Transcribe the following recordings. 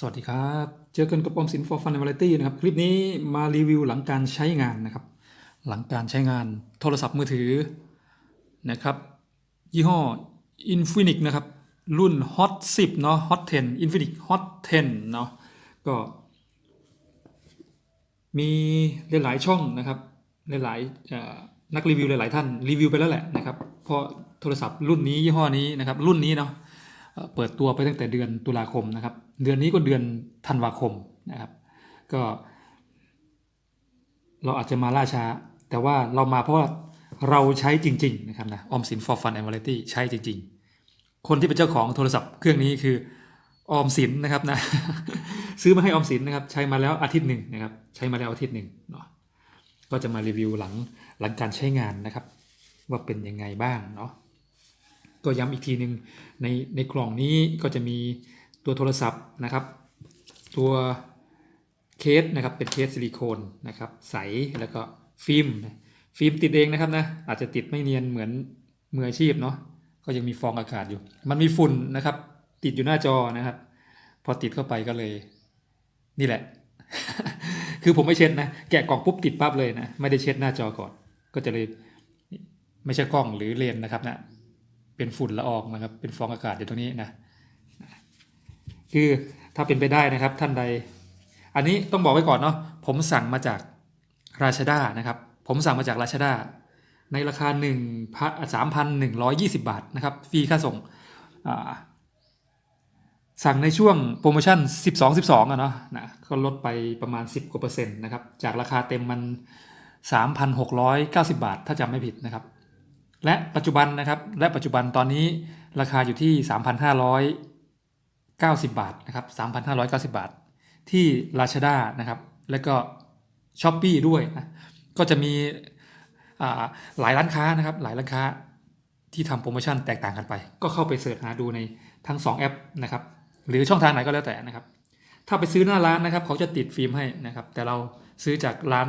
สวัสดีครับ เจอกันกับออมสิน for fun and variety นะครับ คลิปนี้มารีวิวหลังการใช้งานนะครับ หลังการใช้งานโทรศัพท์มือถือนะครับ ยี่ห้อ Infinix นะครับ รุ่น Hot 10 เนาะ Hot 10 Infinix Hot 10 เนาะ ก็ มีหลายๆช่องนะครับ หลายๆนักรีวิวหลาย ๆ ท่านรีวิวไปแล้วแหละนะครับ เพราะโทรศัพท์รุ่นนี้ยี่ห้อนี้นะครับ รุ่นนี้เนาะเปิดตัวไปตั้งแต่เดือนตุลาคมนะครับ เดือนนี้ก็เดือนธันวาคมนะครับ ก็ เราอาจจะมาล่าช้า แต่ว่าเรามาเพราะว่าเราใช้จริง ๆ นะครับนะออมสิน for fun and variety ใช้จริง ๆ คนที่เป็นเจ้าของโทรศัพท์เครื่องนี้คือออมสินนะครับนะซื้อมาให้ออมสินนะครับ ใช้มาแล้วอาทิตย์หนึ่งนะครับ ใช้มาแล้วอาทิตย์หนึ่งเนาะก็จะมารีวิวหลังหลังการใช้งานนะครับ ว่าเป็นยังไงบ้างเนาะก็ย้ำอีกทีหนึ่งในในกล่องนี้ก็จะมี ตัวโทรศัพท์นะครับ ตัวเคสนะครับเป็นเคสซิลิโคนนะครับใสแล้วก็ฟิล์มฟิล์มติดเองนะครับนะอาจจะติดไม่เนียนเหมือนมืออาชีพเนาะก็ยังมีฟองอากาศอยู่ มันมีฝุ่นนะครับ ติดอยู่หน้าจอนะครับ พอติดเข้าไปก็เลย นี่แหละ คือผมไม่เช็ดนะแกะกล่องปุ๊บติดปั๊บเลยนะไม่ได้เช็ดหน้าจอก่อน ก็จะเลยไม่ใช่กล้องหรือเลนนะครับนะเป็นฝุ่นละอองนะครับ เป็นฟองอากาศอยู่ตรงนี้นะ คือถ้าเป็นไปได้นะครับท่านใด อันนี้ต้องบอกไว้ก่อนเนาะผมสั่งมาจากราชด้านะครับ ผมสั่งมาจากราชด้าในราคา1นึ่งสามพันหนึ่งร้อยยี่สิบาทนะครับฟรีค่าส่งสั่งในช่วงโปรโมชั่น 12 12อะเนาะนะก็ลดไปประมาณ 10กว่าเปอร์เซ็นต์นะครับจากราคาเต็มมัน 3,690 บาท ถ้าจำไม่ผิดนะครับ และปัจจุบันนะครับและปัจจุบันตอนนี้ราคาอยู่ที่ 90 บาทนะครับ3,590 บาท ที่ราชด้านะครับ แล้วก็ช้อปปีด้วยนะก็จะมีหลายร้านค้านะครับ หลายร้านค้าที่ทำโปรโมชั่นแตกต่างกันไป ก็เข้าไปเสิร์ชหาดูในทั้ง 2 แอปนะครับ หรือช่องทางไหนก็แล้วแต่นะครับ ถ้าไปซื้อหน้าร้านนะครับ เขาจะติดฟิล์มให้นะครับ แต่เราซื้อจากร้าน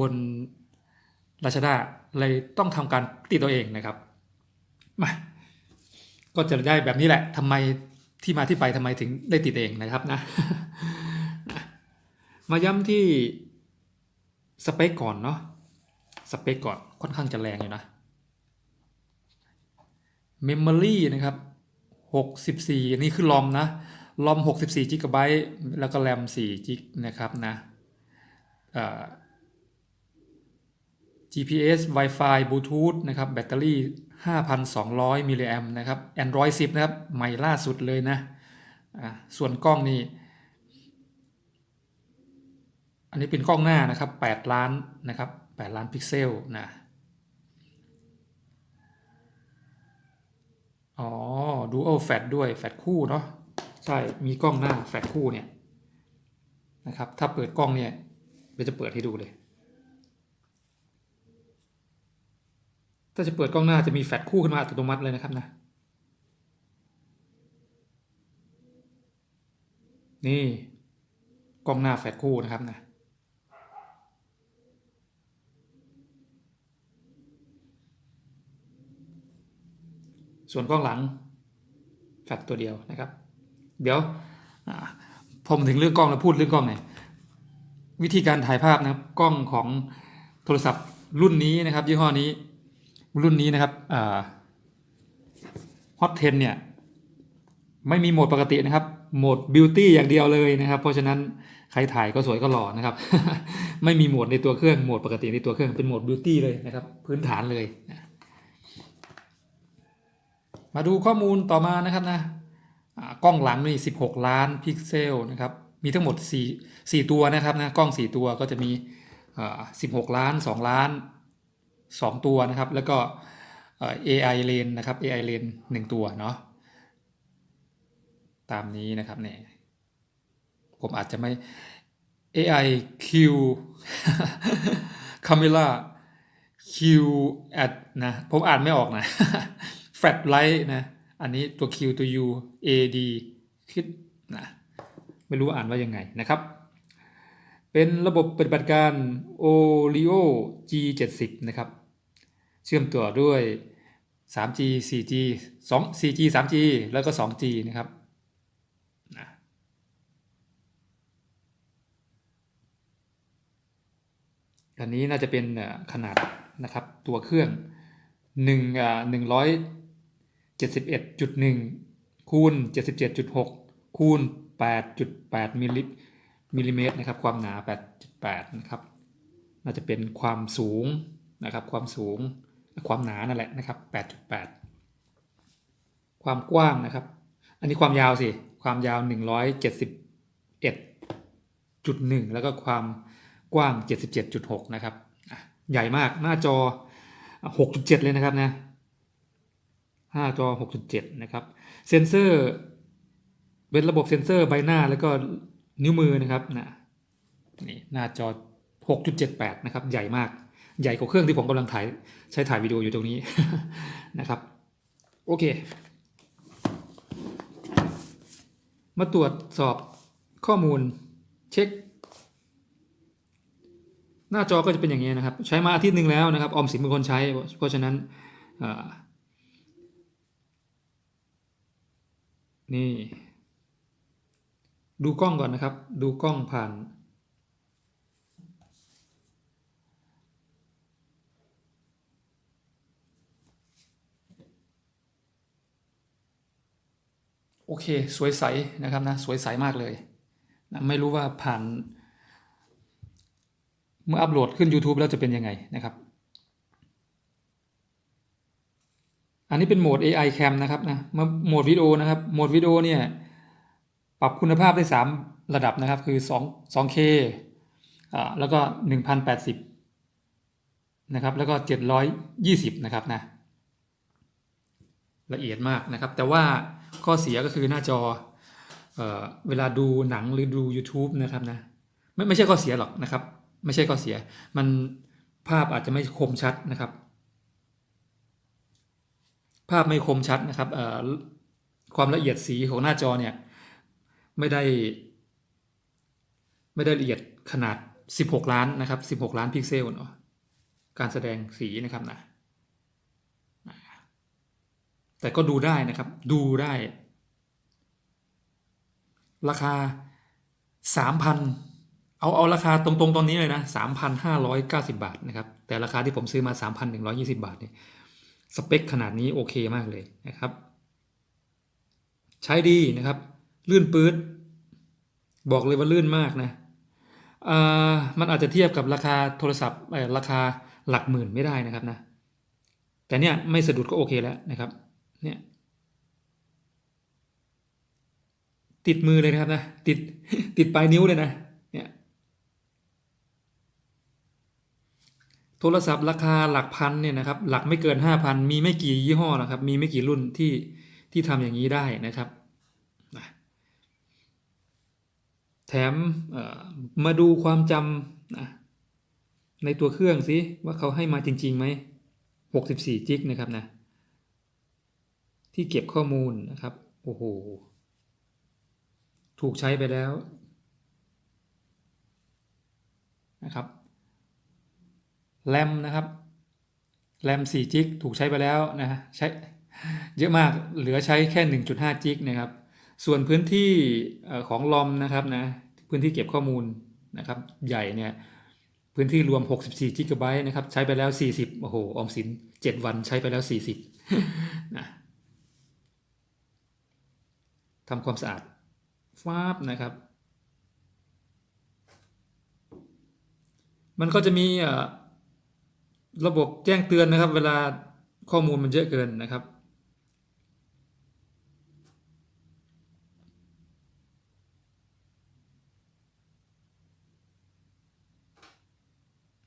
บนราชดาเลยต้องทำการติดตัวเองนะครับมาก็จะได้แบบนี้แหละทำไม ที่มาที่ไปทำไมถึงได้ติดเองนะครับนะ มาย้ำที่สเปคก่อนเนาะสเปคก่อนค่อนข้างจะแรงอยู่นะ Memory นะครับ 64 อันนี้คือลอมนะลอม 64 g b แล้วก็แรม4 g นะครับนะ GPS Wi-Fi Bluetooth นะครับ แบตเตอรี่ 5,200มิลลิแอมนะครับ Android 10 นะครับ ใหม่ล่าสุดเลยนะส่วนกล้องนี่ อันนี้เป็นกล้องหน้านะครับ 8 ล้านนะครับ 8 ล้านพิกเซลนะอ๋อ Dual Flash ด้วย แฟลชคู่เนาะใช่ มีกล้องหน้าแฟลชคู่เนี่ยนะครับ ถ้าเปิดกล้องเนี่ยเดี๋ยวจะเปิดให้ดูเลย ถ้าจะเปิดกล้องหน้าจะมีแฟลชคู่ขึ้นมาอัตโนมัติเลยนะครับนะ นี่กล้องหน้าแฟลชคู่นะครับนะส่วนกล้องหลังแฟลชตัวเดียวนะครับ เดี๋ยวอ่าผมถึงเรื่องกล้องแล้วพูดเรื่องกล้องหน่อยวิธีการถ่ายภาพนะครับกล้องของโทรศัพท์รุ่นนี้นะครับยี่ห้อนี้ รุ่นนี้นะครับฮอตเทนเนี่ย ไม่มีโหมดปกตินะครับ โหมดบิวตี้อย่างเดียวเลยนะครับ เพราะฉะนั้นใครถ่ายก็สวยก็หล่อนะครับ ไม่มีโหมดในตัวเครื่อง โหมดปกติในตัวเครื่องเป็นโหมดบิวตี้เลยนะครับ พื้นฐานเลย มาดูข้อมูลต่อมานะครับนะกล้องหลังนี่ 16 ล้านพิกเซลนะครับ มีทั้งหมด 4 4 ตัวนะครับนะ กล้อง 4 ตัวก็จะมี 16 ล้าน 2 ล้าน 2 ตัวนะครับ แล้วก็ AI lane นะครับ AI lane 1 ตัวเนาะตามนี้นะครับเนี่ยผมอาจจะไม่ AI Q Camera Q at นะ ผมอ่านไม่ออกนะ Flat Light นะ อันนี้ตัว Q ตัว U A D คิดนะไม่รู้อ่านว่ายังไงนะครับ เป็นระบบปฏิบัติการ Oreo G70 นะครับ ชื่อมต่อด้วย 3G 4G 2 4G 3G แล้วก็ 2G นะครับอันนี้น่าจะเป็นขนาดนะครับตัวเครื่อง1 171.1 คูณ 77.6 คูณ 8.8 มิลลิมิลลิเมตรนะครับ ความหนา 8.8 นะครับ น่าจะเป็นความสูงนะครับ ความสูง ความหนานั่นแหละนะครับแปดจุดแปดความกว้างนะครับ อันนี้ความยาวสิ ความยาวหนึ่งร้อยเจ็ดสิบเอ็ดจุดหนึ่งแล้วก็ความกว้างเจ็ดสิบเจ็ดจุดหกนะครับ ใหญ่มาก หน้าจอหกจุดเจ็ดเลยนะครับนะหน้าจอหกจุดเจ็ดนะครับ เซนเซอร์เป็นระบบเซนเซอร์ใบหน้าแล้วก็นิ้วมือนะครับนะนี่หน้าจอ 6.78 นะครับ ใหญ่มาก ใหญ่กว่าเครื่องที่ผมกำลังถ่ายใช้ถ่ายวิดีโออยู่ตรงนี้นะครับ โอเค มาตรวจสอบข้อมูลเช็ค หน้าจอก็จะเป็นอย่างนี้นะครับ ใช้มาอาทิตย์หนึ่งแล้วนะครับออมสินเป็นคนใช้ เพราะฉะนั้นนี่ ดูกล้องก่อนนะครับ ดูกล้องผ่าน โอเค สวยใสนะครับนะสวยใสมากเลยนะไม่รู้ว่าผ่าน เมื่ออัปโหลดขึ้น YouTube แล้วจะเป็นยังไงนะครับ อันนี้เป็นโหมด AI Cam นะครับนะมาโหมดวิดีโอนะครับโหมดวิดีโอเนี่ยปรับคุณภาพได้ 3 ระดับนะครับคือ2 2K อ่าแล้วก็ 1080 นะครับ แล้วก็ 720 นะครับนะละเอียดมากนะครับ แต่ว่า ข้อเสียก็คือหน้าจอเออเวลาดูหนังหรือดู YouTube นะครับนะไม่ไม่ใช่ข้อเสียหรอกนะครับ ไม่ใช่ข้อเสีย มันภาพอาจจะไม่คมชัดนะครับ ภาพไม่คมชัดนะครับความละเอียดสีของหน้าจอเนี่ยไม่ได้ ไม่ได้ละเอียดขนาด 16 ล้านนะครับ 16 ล้านพิกเซลเนาะการแสดงสีนะครับนะ แต่ก็ดูได้นะครับ ดูได้ ราคา 3,000 เอาเอาราคาตรงๆ ตอนนี้เลยนะ 3,590 บาทนะครับ แต่ราคาที่ผมซื้อมา 3,120 บาทเนี่ยสเปคขนาดนี้โอเคมากเลยนะครับ ใช้ดีนะครับ ลื่นปื๊ดบอกเลยว่าลื่นมากนะอ่ามันอาจจะเทียบกับราคาโทรศัพท์เอ่อราคาหลักหมื่นไม่ได้นะครับนะ แต่เนี่ยไม่สะดุดก็โอเคแล้วนะครับ เนี่ยติดมือเลยนะครับนะติดติดปลายนิ้วเลยนะเนี่ยโทรศัพท์ราคาหลักพันเนี่ยนะครับหลักไม่เกินห้าพันมีไม่กี่ยี่ห้อนะครับ มีไม่กี่รุ่นที่ที่ทำอย่างนี้ได้นะครับนะแถมมาดูความจำนะในตัวเครื่องสิว่าเขาให้มาจริงๆไหม64 จิกนะครับนะ ที่เก็บข้อมูลนะครับ โอ้โห ถูกใช้ไปแล้วนะครับแรมนะครับแรม4จิกถูกใช้ไปแล้วนะใช้เยอะมากเหลือใช้แค่ 1.5จิกนะครับ ส่วนพื้นที่ของลอมนะครับนะพื้นที่เก็บข้อมูลนะครับ ใหญ่เนี่ยพื้นที่รวม 64จิกะไบต์นะครับ ใช้ไปแล้ว 40 โอ้โห ออมสิน 7 วันใช้ไปแล้ว 40นะ ทำความสะอาดฟาบนะครับ มันก็จะมีระบบแจ้งเตือนนะครับ เวลาข้อมูลมันเยอะเกินนะครับ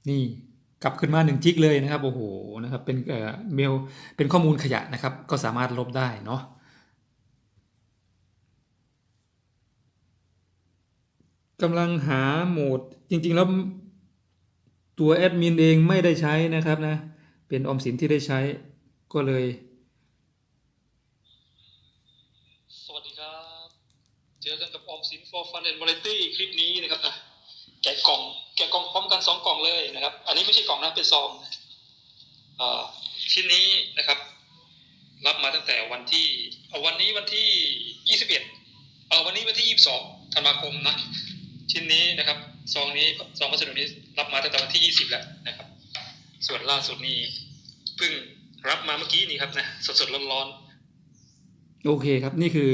นี่กลับขึ้นมาหนึ่งจิกเลยนะครับโอ้โหนะครับเป็นเอ่อเมลเป็นข้อมูลขยะนะครับ ก็สามารถลบได้เนาะ กำลังหาโหมดจริง ๆ แล้วตัวแอดมินเองไม่ได้ใช้นะครับนะ เป็นออมสินที่ได้ใช้ก็เลย สวัสดีครับ เจอกันกับออมสิน for fun and variety คลิปนี้นะครับนะแกะกล่อง แกะกล่องพร้อมกันสองกล่องเลยนะครับ อันนี้ไม่ใช่กล่องนะเป็นซองอชิ้นนี้นะครับ รับมาตั้งแต่วันที่ เอาวันนี้วันที่ยี่สิบเอ็ดเอาวันนี้วันที่ยี่สิบสองธันวาคมนะ ชิ้นนี้นะครับซองนี้ซองพัสดุนี้รับมาตั้งแต่วันที่ 20 แล้วนะครับ ส่วนล่าสุดนี้เพิ่งรับมาเมื่อกี้นี่ครับนะสดๆร้อนๆโอเคครับนี่คือ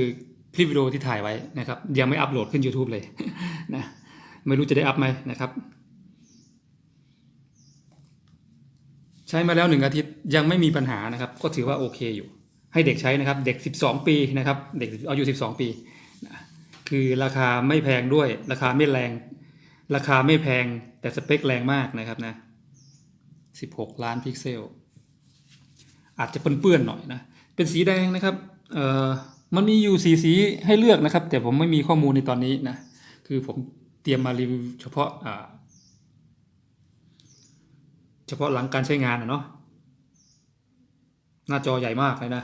คลิปวิดีโอที่ถ่ายไว้นะครับ ยังไม่อัปโหลดขึ้น YouTube เลยนะไม่รู้จะได้อัพไหมนะครับ ใช้มาแล้วหนึ่งอาทิตย์ยังไม่มีปัญหานะครับ ก็ถือว่าโอเคอยู่ ให้เด็กใช้นะครับ เด็ก 12 ปีนะครับ เด็กอายุ 12 ปี คือราคาไม่แพงด้วย ราคาไม่แรง ราคาไม่แพงแต่สเปคแรงมากนะครับนะ 16 ล้านพิกเซล อาจจะเปื้อนๆหน่อยนะ เป็นสีแดงนะครับเอ่อมันมีอยู่สีสีให้เลือกนะครับ แต่ผมไม่มีข้อมูลในตอนนี้นะ คือผมเตรียมมารีวิวเฉพาะอ่าเฉพาะหลังการใช้งานนะเนาะหน้าจอใหญ่มากเลยนะ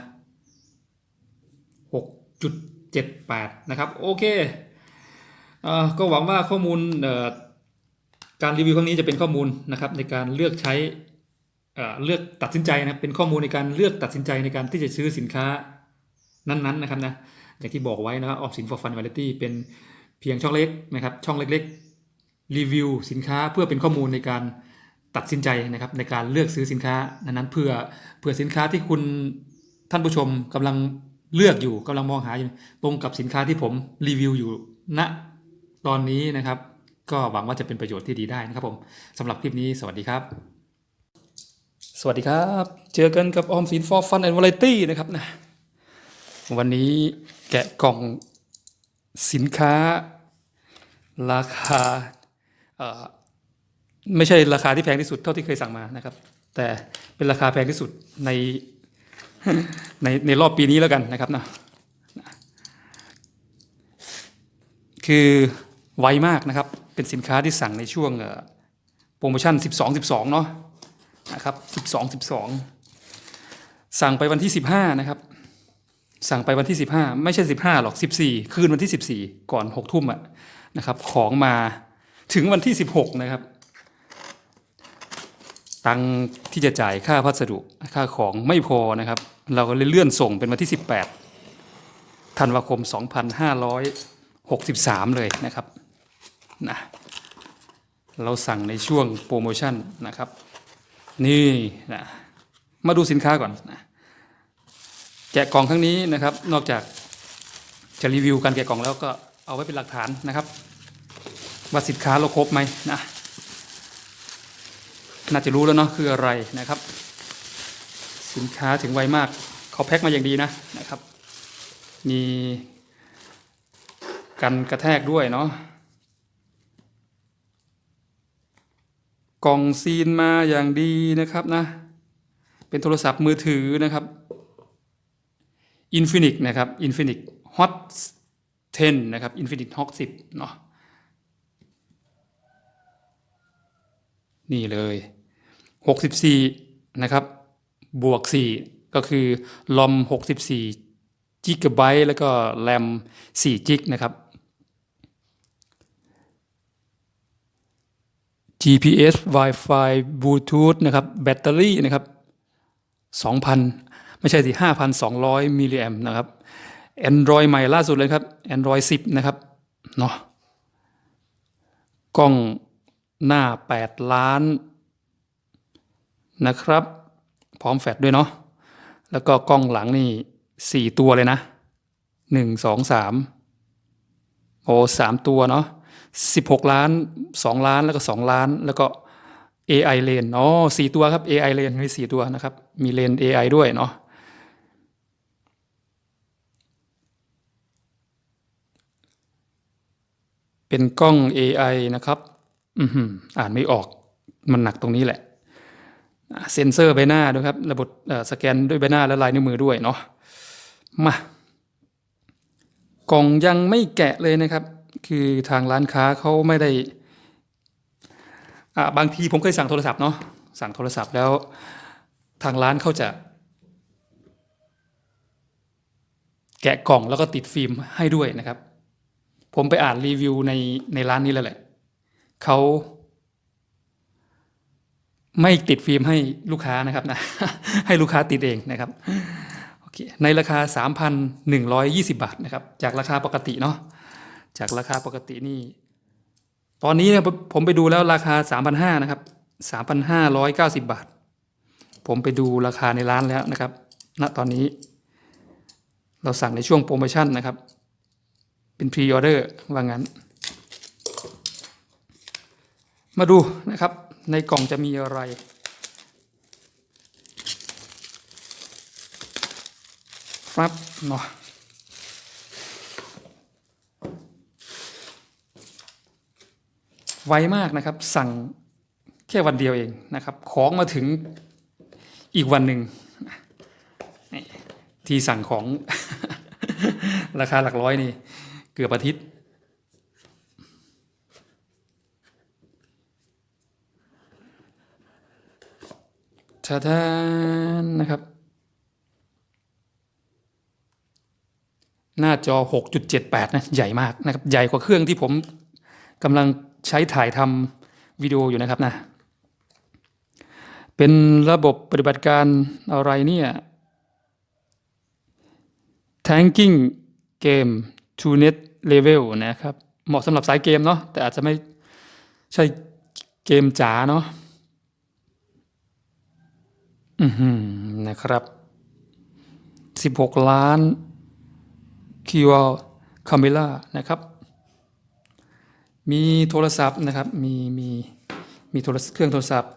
78 นะครับ โอเคเออก็หวังว่าข้อมูลการรีวิวครั้งนี้จะเป็นข้อมูลนะครับในการเลือกใช้เเลือกตัดสินใจนะเป็นข้อมูลในการเลือกตัดสินใจในการที่จะซื้อสินค้านั้นๆนะครับนะอย่างที่บอกไว้นะครับออมสิน for fun variety เป็นเพียงช่องเล็กนะครับช่องเล็กๆรีวิวสินค้าเพื่อเป็นข้อมูลในการตัดสินใจนะครับในการเลือกซื้อสินค้านั้นๆเพื่อเพื่อสินค้าที่คุณท่านผู้ชมกำลัง เลือกอยู่กำลังมองหาอยู่ตรงกับสินค้าที่ผมรีวิวอยู่ณตอนนี้นะครับ ก็หวังว่าจะเป็นประโยชน์ที่ดีได้นะครับผมสำหรับคลิปนี้สวัสดีครับ สวัสดีครับ เจอกันกับออมสิน for fun and variety นะครับนะวันนี้แกะกล่องสินค้า ราคาไม่ใช่ราคาที่แพงที่สุดเท่าที่เคยสั่งมานะครับ แต่เป็นราคาแพงที่สุดใน ในในรอบปีนี้แล้วกันนะครับนะคือไวมากนะครับ เป็นสินค้าที่สั่งในช่วงโปรโมชั่น 12 12 เนาะนะครับ 12 12 สั่งไปวันที่ 15 นะครับ สั่งไปวันที่ 15 ไม่ใช่ 15 หรอก 14 คืนวันที่ 14 ก่อน 6 ทุ่มอะนะครับ ของมาถึงวันที่ 16 นะครับ ตังที่จะจ่ายค่าพัสดุค่าของไม่พอนะครับ เราก็เลยเลื่อนส่งเป็นวันที่ 18ธันวาคม 2563 เลยนะครับนะเราสั่งในช่วงโปรโมชั่นนะครับ นี่นะมาดูสินค้าก่อนนะแกะกล่องครั้งนี้นะครับ นอกจากจะรีวิวการแกะกล่องแล้วก็เอาไว้เป็นหลักฐานนะครับว่าสินค้าเราครบไหมนะน่าจะรู้แล้วเนาะคืออะไรนะครับ สินค้าถึงไวมากเขาแพ็คมาอย่างดีนะนะครับ มีกันกระแทกด้วยเนาะกล่องซีนมาอย่างดีนะครับนะ เป็นโทรศัพท์มือถือนะครับ Infinix นะครับ Infinix Hot 10 นะครับ Infinix Hot 10 เนาะนี่เลย 64 นะครับ บวก 4 ก็คือลอม 64จิกะไบต์แล้วก็แรม4จิกนะครับ GPS Wi-Fi Bluetooth นะครับ แบตเตอรี่นะครับ 2,000 ไม่ใช่สิ 5,200 มิลลิแอมนะครับ Android ใหม่ล่าสุดเลยครับ Android 10 นะครับ เนาะกล้องหน้า 8 ล้านนะครับ พร้อมแฟลชด้วยเนาะแล้วก็กล้องหลังนี่4ตัวเลยนะ1 2 3โอ้สามตัวเนาะ16ล้าน2ล้านแล้วก็2ล้าน แล้วก็ AI เลนอ๋อสี่ตัวครับ AI เลนมีสี่ตัวนะครับ มีเลน AI ด้วยเนาะเป็นกล้อง AI นะครับ อือหืออ่านไม่ออก มันหนักตรงนี้แหละ เซ็นเซอร์ใบหน้าด้วยครับ ระบบสแกนด้วยใบหน้าและลายนิ้วมือด้วยเนาะมากล่องยังไม่แกะเลยนะครับ คือทางร้านค้าเขาไม่ได้อ่าบางทีผมเคยสั่งโทรศัพท์เนาะสั่งโทรศัพท์แล้วทางร้านเขาจะ แกะกล่องแล้วก็ติดฟิล์มให้ด้วยนะครับ ผมไปอ่านรีวิวในในร้านนี้แล้วแหละเขา ไม่ติดฟิล์มให้ลูกค้านะครับนะให้ลูกค้าติดเองนะครับโอเคในราคา 3,120 บาทนะครับ จากราคาปกติเนาะจากราคาปกตินี่ ตอนนี้เนี่ยผมไปดูแล้วราคา 3,500นะครับ 3,590 บาท ผมไปดูราคาในร้านแล้วนะครับณตอนนี้ เราสั่งในช่วงโปรโมชั่นนะครับ เป็นพรีออเดอร์ว่างั้น มาดูนะครับ ในกล่องจะมีอะไร ครับเนาะไวมากนะครับ สั่งแค่วันเดียวเองนะครับ ของมาถึงอีกวันหนึ่งที่สั่งของ ราคาหลักร้อยนี่ เกือบอาทิตย์ ทาทานนะครับ หน้าจอ 6.78 นะ ใหญ่มากนะครับ ใหญ่กว่าเครื่องที่ผมกำลังใช้ถ่ายทำวิดีโออยู่นะครับนะ เป็นระบบปฏิบัติการอะไรเนี่ย Tanking Game to Net Level นะครับ เหมาะสำหรับสายเกมเนาะ แต่อาจจะไม่ใช่เกมจ๋าเนาะ อือนะครับ 16 ล้านคิวคาเมล่านะครับ มีโทรศัพท์นะครับ มีมีมีโทรเครื่องโทรศัพท์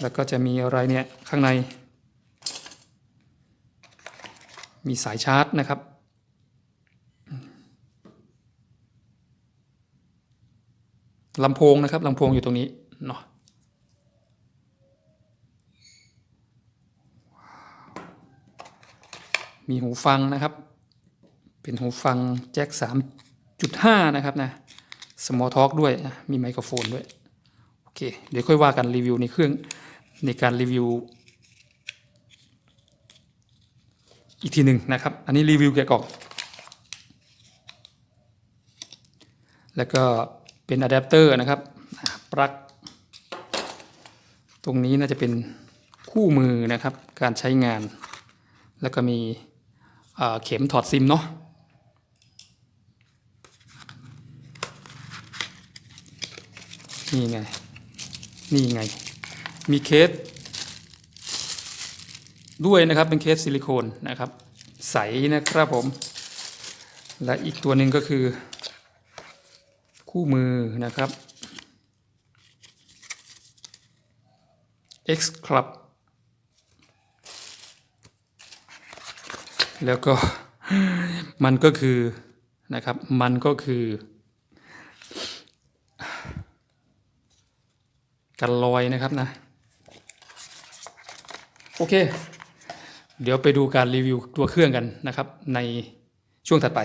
แล้วก็จะมีอะไรเนี่ย ข้างใน มีสายชาร์จนะครับลำโพงนะครับลำโพงอยู่ตรงนี้เนาะ มีหูฟังนะครับ เป็นหูฟังแจ็ค3.5 นะครับนะ small talk ด้วยมีไมโครโฟนด้วย โอเค เดี๋ยวค่อยว่ากันรีวิวในเครื่องในการรีวิว อีกทีหนึ่งนะครับ อันนี้รีวิวแกะกล่อง แล้วก็เป็นอะแดปเตอร์นะครับปลั๊กตรงนี้น่าจะเป็นคู่มือนะครับ การใช้งาน แล้วก็มี เข็มถอดซิมเนาะนี่ไง นี่ไง มีเคส ด้วยนะครับเป็นเคสซิลิโคนนะครับ ใสนะครับผม และอีกตัวหนึ่งก็คือ คู่มือนะครับ X Club แล้วก็มันก็คือนะครับ มันก็คือกันลอยนะครับนะ โอเค เดี๋ยวไปดูการรีวิวตัวเครื่องกันนะครับ ในช่วงถัดไป